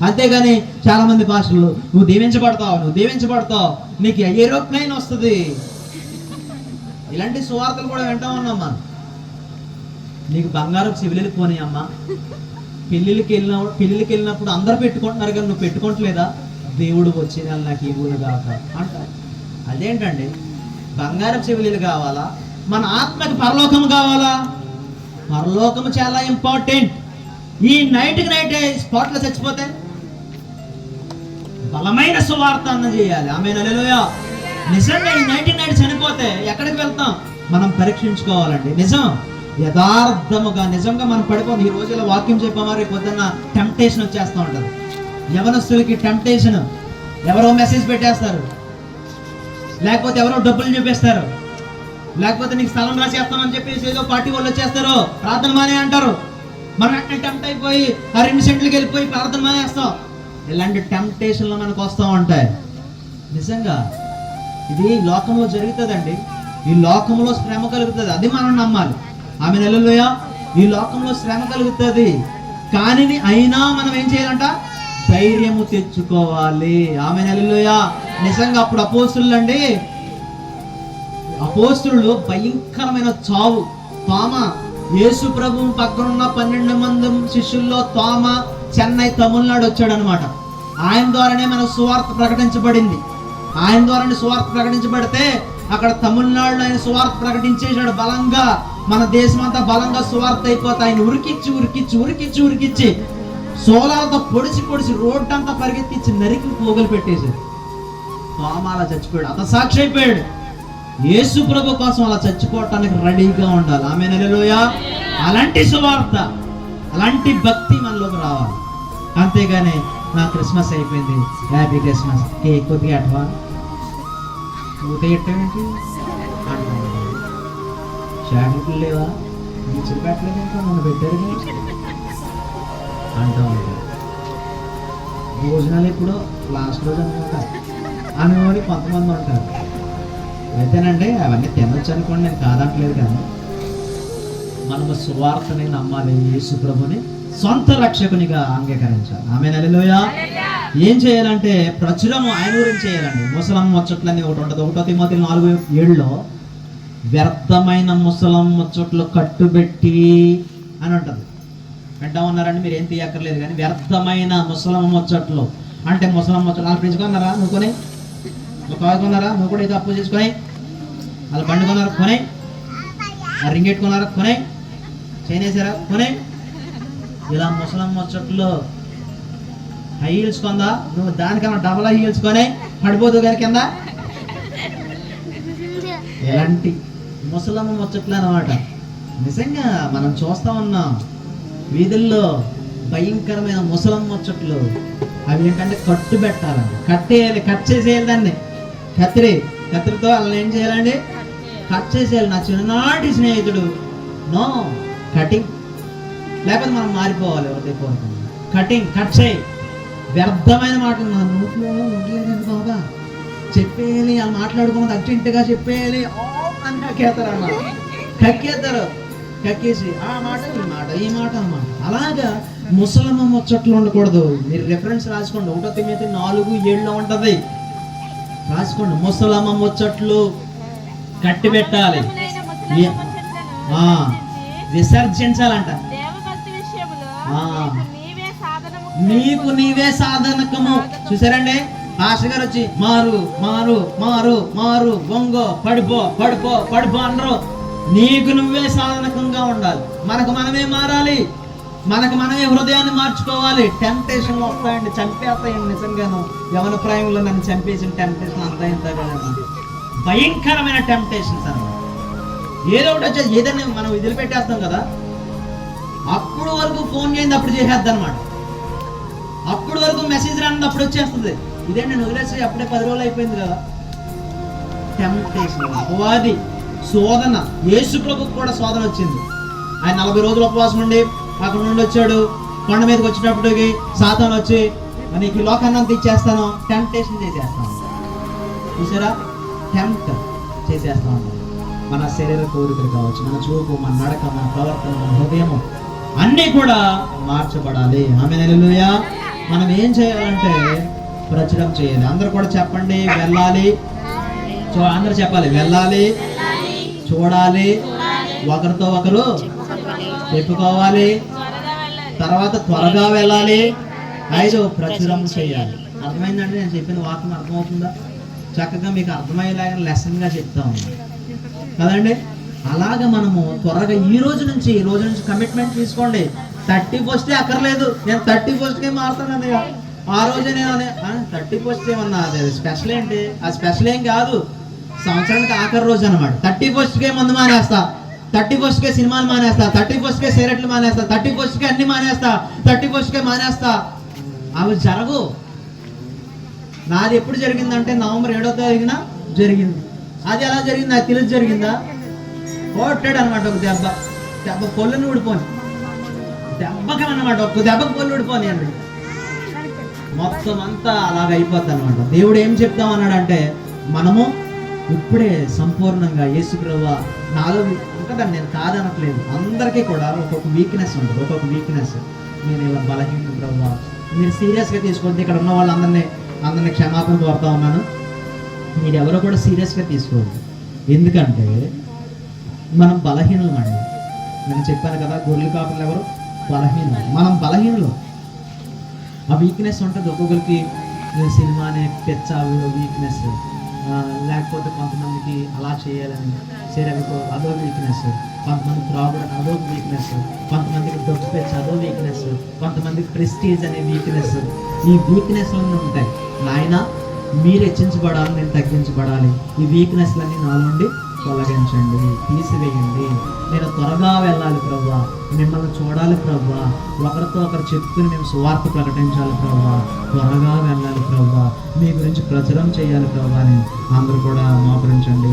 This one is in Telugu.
అంతేగాని చాలా మంది భాషలు నువ్వు దీవించబడతావు నువ్వు దీవించబడతావు నీకు ఏరోప్లేన్ వస్తుంది? ఇలాంటి సువార్తలు కూడా వింటా ఉన్నామ్మా నీకు బంగారం సివిలీలు పోనీ అమ్మా పెళ్ళిళ్ళకి వెళ్ళిన పెళ్ళిళ్ళకి వెళ్ళినప్పుడు అందరు పెట్టుకుంటున్నారు కానీ నువ్వు పెట్టుకోవట్లేదా దేవుడు వచ్చిన నెల నాకు ఇవ్వును కాక అంటారు. అదేంటండి? బంగారం చెవిలీలు కావాలా? మన ఆత్మకి పరలోకం కావాలా? పరలోకం చాలా ఇంపార్టెంట్ ఈ నైట్కి నైట్ స్పాట్లో చచ్చిపోతే బలమైన సువార్త అందజేయాలి. చేయాలి ఆమె నెలలోయా నిజంగా ఈ నైట్ నైన్ చనిపోతే ఎక్కడికి వెళ్తాం? మనం పరీక్షించుకోవాలండి. నిజం. యథార్థముగా నిజంగా మనం పడిపోం ఈ రోజుల్లో వాక్యం చెప్పామా రేపు పొద్దున్న టెంప్టేషన్ వచ్చేస్తూ ఉంటుంది. యవనస్తులకి టెంప్టేషన్ ఎవరో మెసేజ్ పెట్టేస్తారు. లేకపోతే ఎవరో డబ్బులు చూపిస్తారు. లేకపోతే నీకు స్థలం రాసేస్తామని చెప్పేసి ఏదో పార్టీ వాళ్ళు వచ్చేస్తారు. ప్రార్థన మానే అంటారు. మనం ఎక్కడ టెంప్ట్ అయిపోయి ఆ రెండు సెంట్లకి వెళ్ళిపోయి ప్రార్థన మానేస్తాం. ఇలాంటి టెంప్టేషన్లు మనకు వస్తూ ఉంటాయి. నిజంగా ఇది లోకంలో జరుగుతుందండి. ఈ లోకంలో శ్రమ కలుగుతుంది. అది మనం నమ్మాలి. ఆమె నెలలోయ ఈ లోకంలో శ్రమ కలుగుతుంది. కానీ అయినా మనం ఏం చేయాలంట? ధైర్యము తెచ్చుకోవాలి. ఆమె నెలలోయ నిజంగా అప్పుడు అపోస్తులు అండి అపోస్తులు భయంకరమైన చావు. తోమ యేసు ప్రభు పక్కనున్న పన్నెండు మంది శిష్యుల్లో తోమ చెన్నై తమిళనాడు వచ్చాడు అనమాట ఆయన ద్వారానే మన సువార్త ప్రకటించబడింది. ఆయన ద్వారానే సువార్త ప్రకటించబడితే అక్కడ తమిళనాడులో ఆయన సువార్త ప్రకటించేసాడు బలంగా. మన దేశం అంతా బలంగా సువార్త అయిపోతే ఆయన ఉరికిచ్చి ఉరికిచ్చి ఉరికిచ్చి ఉరికిచ్చి సోలాలతో పొడిచి పొడిచి రోడ్డు అంతా పరిగెత్తించి నరికి పోగలు పెట్టేశాడు. తోమాల అలా చచ్చిపోయాడు. అత సాక్షి అయిపోయాడు. యేసు ప్రభు కోసం అలా చచ్చిపోవటానికి రెడీగా ఉండాలి. ఆమె నెలలోయ అలాంటి సువార్త అలాంటి భక్తి మనలోకి రావాలి. అంతేగాని నా క్రిస్మస్ అయిపోయింది. హ్యాపీ క్రిస్మస్ కేక్ కొద్దిగా అటవా? ఊట ఎట్టేంటి షాడ్లు లేవా? బీచ్లు పెట్టలేదు ఇంకా మొన్న పెట్టారు అంటా ఉంటారు భోజనాలు ఎప్పుడో లాస్ట్ రోజు అనుకుంటా. అనుకోని కొంతమంది ఉంటారు. అయితేనండి అవన్నీ తినొచ్చు అనుకోండి నేను కాదట్లేదు కానీ. మనము సువార్తని నమ్మాలి యేసు ప్రభుని సొంత రక్షకునిగా అంగీకరించాలి. ఆమె నెలలోయ ఏం చేయాలంటే ప్రచురము ఆయన గురించి చేయాలండి. ముసలం ముచ్చట్లని ఒకటి ఉంటుంది. ఒకటో తిమ్మతి నాలుగు ఏడులో వ్యర్థమైన ముసలం ముచ్చట్లు కట్టుబెట్టి అని ఉంటుంది. వింటా ఉన్నారండి మీరు ఏం తీయక్కర్లేదు కానీ వ్యర్థమైన ముసలం ముచ్చట్లు. అంటే ముసలం ముచ్చట్లు వాళ్ళు పెంచుకున్నారా నువ్వు కొని. నువ్వు కారు కొన్నారా? నువ్వు కూడా ఇది అప్పు చేసుకొని వాళ్ళు బండి కొన్నారా? కొనే. ఆ రింగ్ ఎట్టుకున్నారా కొనే. చేనేసారా? కొనే. ఇలా ముసలం ముచ్చట్లు హై హీల్స్ కొందా? నువ్వు దానికన్నా డబల్ హై హీల్స్ కొనే పడిపోదు గారి కింద? ఎలాంటి ముసలమ్మ ముచ్చట్లు అనమాట నిజంగా మనం చూస్తా ఉన్నాం వీధుల్లో భయంకరమైన ముసలమ్మ ముచ్చట్లు. అవి ఏంటంటే కట్టు పెట్టాలండి. కట్టేయాలి కట్ చేసేయాలి దాన్ని. కత్తిరి కత్తిరితో వాళ్ళని ఏం చేయాలండి? కట్ చేసేయాలి. నా చిన్ననాటి స్నేహితుడు. No cutting. లేకపోతే మనం మారిపోవాలి కోరుకుంటాం కటింగ్ కట్ చేయి. వ్యర్థమైన మాటలు నా నోట్లో ఉండలేదు బాగా చెప్పేయాలి వాళ్ళు మాట్లాడుకున్నది అర్జెంటుగా చెప్పేయాలి. అని కక్కేస్తారు అన్నమాట కక్కేస్తారు. కక్కేసి ఆ మాట ఈ మాట ఈ మాట అన్నమాట. అలాగా ముసలమ్మ ముచ్చట్లు ఉండకూడదు. మీరు రెఫరెన్స్ రాసుకోండి. ఒకటో తొమ్మిది నాలుగు ఏడులో ఉంటది. రాసుకోండి. ముసలమ్మ ముచ్చట్లు కట్టి పెట్టాలి విసర్జించాలంట. నీకు నీవే సాధనకము. చూసారండి? పాస్టర్ గారు వచ్చి మారు మారు మారు మారు వంగో పడిపో పడిపో పడిపో అనరు నీకు నువ్వే సాధనకంగా ఉండాలి. మనకు మనమే మారాలి. మనకు మనమే హృదయాన్ని మార్చుకోవాలి. టెంప్టేషన్ వస్తాయండి చంపేస్తాయండి నిజంగాను. యవన ప్రాయంలో నన్ను చంపేసిన టెంప్టేషన్ అంతా ఇంత భయంకరమైన టెంప్టేషన్స్ అన్నమాట. ఏదో ఒకటి వచ్చేది ఏదైనా మనం వదిలిపెట్టేస్తాం కదా. ఫోన్ చేయండి అప్పుడు చేసేద్ది అనమాట అప్పుడు వరకు మెసేజ్ రాని అప్పుడు వచ్చేస్తుంది. ఇదే నేను వదిలేసి అప్పుడే పది రోజులు అయిపోయింది కదా? టెంప్టేషన్ అపవాది శోధన. యేసు ప్రభుకు కూడా శోధన వచ్చింది. ఆయన నలభై రోజులు ఉపవాసం ఉండి అక్కడ నుండి వచ్చాడు. కొండ మీదకి వచ్చినప్పటికి సాతాను వచ్చి నీకు ఈ లోకాన్ని అంత ఇచ్చేస్తాను. టెంప్టేషన్ చేసేస్తాను చూసారా? టెంప్ట్ చేసేస్తాను మన శరీర కోరికలు కావచ్చు మన చూపు మన నడక మన ప్రవర్తన మన హృదయము అన్నీ కూడా మార్చబడాలి. ఆమె నెలలుయా మనం ఏం చేయాలంటే ప్రచురం చేయాలి. అందరు కూడా చెప్పండి వెళ్ళాలి. చూ అందరు చెప్పాలి. వెళ్ళాలి చూడాలి ఒకరితో ఒకరు చెప్పుకోవాలి తర్వాత త్వరగా వెళ్ళాలి. ఐదు ప్రచురం చేయాలి. అర్థమైందండి? నేను చెప్పిన వాక్యం అర్థమవుతుందా? చక్కగా మీకు అర్థమయ్యేలాగా లెసన్గా చెప్తా ఉన్నా కదండి? అలాగ మనము త్వరగా ఈ రోజు నుంచి ఈ రోజు నుంచి కమిట్మెంట్ తీసుకోండి. థర్టీ ఫస్ట్ అక్కర్లేదు. నేను థర్టీ ఫస్ట్కే మారుతాను ఆ రోజే నేను థర్టీ ఫస్ట్ ఏమన్నా అది స్పెషల్ ఏంటి? ఆ స్పెషల్ ఏం కాదు. సంవత్సరానికి ఆఖరి రోజు అనమాట థర్టీ ఫస్ట్కే మందు మానేస్తా. థర్టీ ఫస్ట్కే సినిమాలు మానేస్తా. థర్టీ ఫస్ట్కే సిగరెట్లు మానేస్తా. థర్టీ ఫస్ట్కే అన్ని మానేస్తా. థర్టీ ఫస్ట్కే మానేస్తా. అవి జరగు నాది ఎప్పుడు జరిగిందంటే నవంబర్ ఏడో తారీఖున జరిగింది. అది ఎలా జరిగింది? నాకు తెలిసి జరిగిందా? కొట్టాడు అనమాట ఒక దెబ్బ. దెబ్బ పొల్లని ఊడిపోని. దెబ్బకి అనమాట ఒక్క దెబ్బకి పొల్లు ఊడిపోని అన్నాడు మొత్తం అంతా అలాగ అయిపోద్ది అనమాట దేవుడు ఏం చెప్తాం అన్నాడంటే మనము ఇప్పుడే సంపూర్ణంగా యేసు నాలో ఉంటుందని నేను కాదనట్లేదు. అందరికీ కూడా ఒక్కొక్క వీక్నెస్ ఉంటుంది ఒక్కొక్క వీక్నెస్ నేను ఇలా బలహీనం ప్రభు. మీరు సీరియస్గా తీసుకోండి. ఇక్కడ ఉన్న వాళ్ళందరినీ అందరినీ క్షమాపణ కోరుతా ఉన్నాను. మీరు ఎవరో కూడా సీరియస్గా తీసుకోవద్దు. ఎందుకంటే మనం బలహీనం అండి నేను చెప్పాను కదా గొర్రెలు కాపులు ఎవరు? బలహీనం మనం బలహీనులు. ఆ వీక్నెస్ ఉంటుంది. ఒక్కొక్కరికి సినిమా అనే పెచ్చ వీక్నెస్ లేకపోతే కొంతమందికి అలా చేయాలని శరీరకు అదో వీక్నెస్ కొంతమంది ప్రాబ్లం అదో వీక్నెస్ కొంతమందికి డబ్బు పెచ్చ అదో వీక్నెస్ కొంతమందికి ప్రెస్టీజ్ అనే వీక్నెస్ ఈ వీక్నెస్లన్నీ ఉంటాయి. నాయన మీరు హెచ్చించబడాలి నేను తగ్గించబడాలి. ఈ వీక్నెస్లన్నీ నా నుండి తొలగించండి తీసివేయండి. నేను త్వరగా వెళ్ళాలి ప్రభా మిమ్మల్ని చూడాలి ప్రభా ఒకరితో ఒకరు చెప్పుకుని మేము సువార్త ప్రకటించాలి ప్రభా త్వరగా వెళ్ళాలి ప్రభా మీ గురించి ప్రచురం చేయాలి ప్రభా అని అందరూ కూడా మోకరించండి.